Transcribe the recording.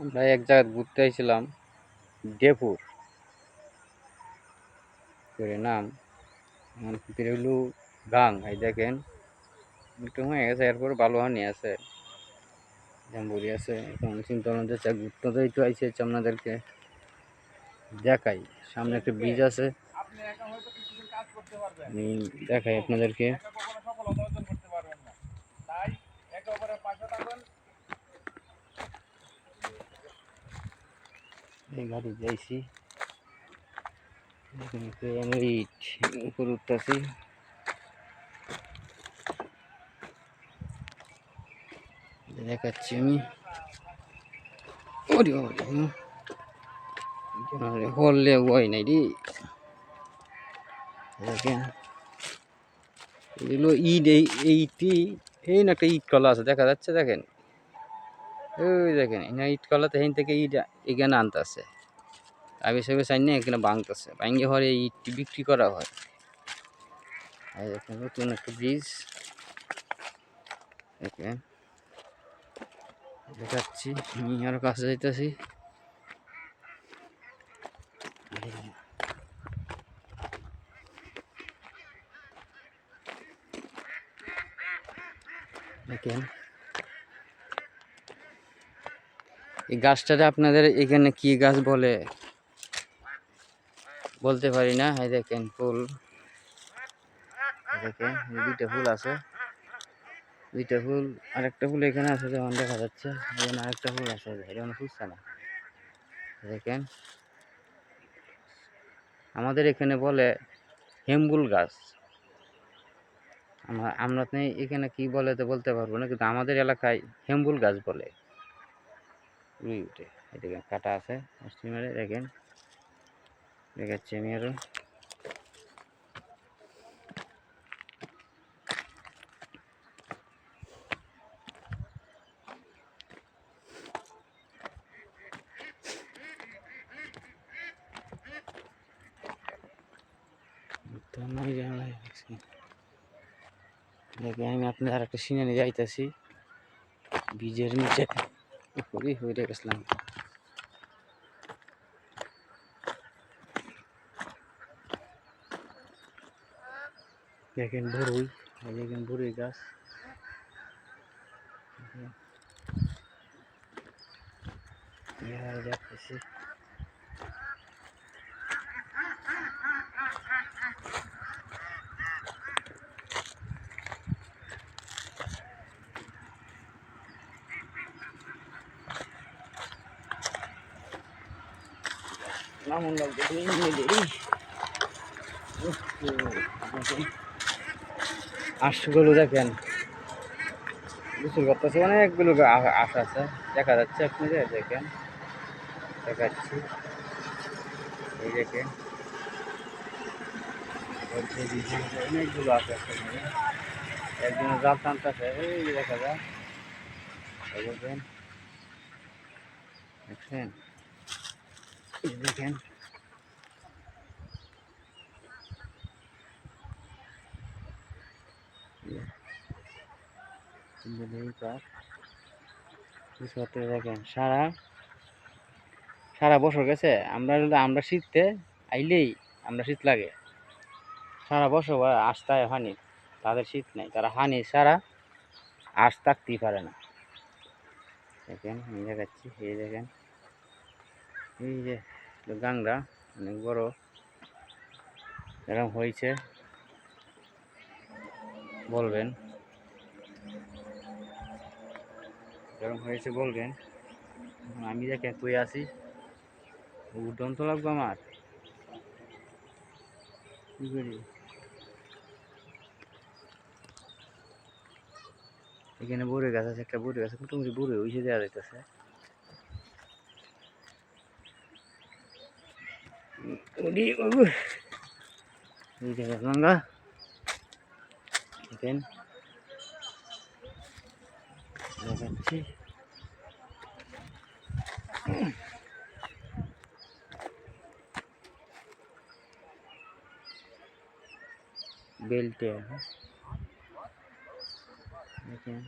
আমরা এক জায়গায় ঘুরতে আইছিলাম ডেপুর করে নাম হইল গাং এই দেখেন। একটু হয়ে গেছে এরপর ভালো হানি আছে। জাম্বুরি আছে এখন চিন্তা ভাবনা হচ্ছে ঘুরতে তো একটু আইসি হচ্ছে আপনাদেরকে দেখাই। সামনে একটা ব্রিজ আছে। দেখাই আপনাদেরকে। তাই একে অপরের পাশে থাকুন। এই গাড়ি যাইছি। ইট উঠতেছি। দেখাচ্ছি আমি। ওরে ওরে নাই রে। দেখেন। এই এইটি এই না একটা ইট কলা আছে, দেখা যাচ্ছে, দেখেন। ওই দেখেন এখানে ইট কলাতে হেন থেকে ইট এখানে আনতেছে। আগে সবে চাই না এখানে ভাঙতেছে। ভাঙে হরে ইটটি বিক্রি করা হয়। দেখেন, নতুন একটা ব্রিজ। দেখেন, দেখাচ্ছি, আমি আরও কাছে যাইতেছি। দেখেন এই গাছটাতে আপনাদের এখানে কি গাছ বলে? বলতে পারি না। এই দেখেন ফুল। দেখেন দুইটা ফুল আছে। দুইটা ফুল, আরেকটা ফুল এখানে আছে যেমন দেখা যাচ্ছে। এখানে আরেকটা ফুল আছে। এটা মানে ফুটছে না। দেখেন। আমাদের এখানে বলে হেম্বুল গাছ। আমরা আমরা এখানে কি বলে তো বলতে পারব না, কিন্তু আমাদের এলাকায় হেম্বুল গাছ বলে। রুই উঠে। এদিকে কাটা আছে স্টিমারে, দেখেন। দেখাচ্ছি আমি আরও। তো নাই জানা দেখে আমি আপনার আর একটা সিনারি যাইতেছি। বীজের নিচে। খুবই হয়ে গেছিলাম দেখেন বড়ই এই দেখেন বড়ই গাছ দেখতেছি নামন লাগবে আঁশগুলো দেখেন। গোসল করতেছে, অনেকগুলো আঁশ আছে। দেখা যাচ্ছে আপনাদের, দেখেন। দেখাচ্ছি। এই দেখেন। অনেকগুলো আছে এখানে। একজন জাল টানতেছে, এই দেখা যায়। দেখছেন? দেখেন দেখেন। সারা সারা বছর গেছে, আমরা আমরা শীতে আইলেই আমরা শীত লাগে। সারা বছর ওরা আসতে হানি তাদের শীত নেই, তারা হানি সারা আশ থাকতেই পারে না। দেখেন, আমি দেখাচ্ছি, এই দেখেন। এই যে গাংরা, অনেক বড়। এরকম হয়েছে। বলবেন। এরকম হয়েছে বলবেন। আমি দেখেন কই আছি। উঠন তো লাগবে আমার। কি এখানে বড়ে গাছ আছে, একটা বড়ে গাছ, মোটামুটি বড়ে হয়েছে দেওয়া যাইতেছে। ওডি ওগো এই যে গঙ্গা দেখেন দেখাচ্ছি বেলটে দেখেন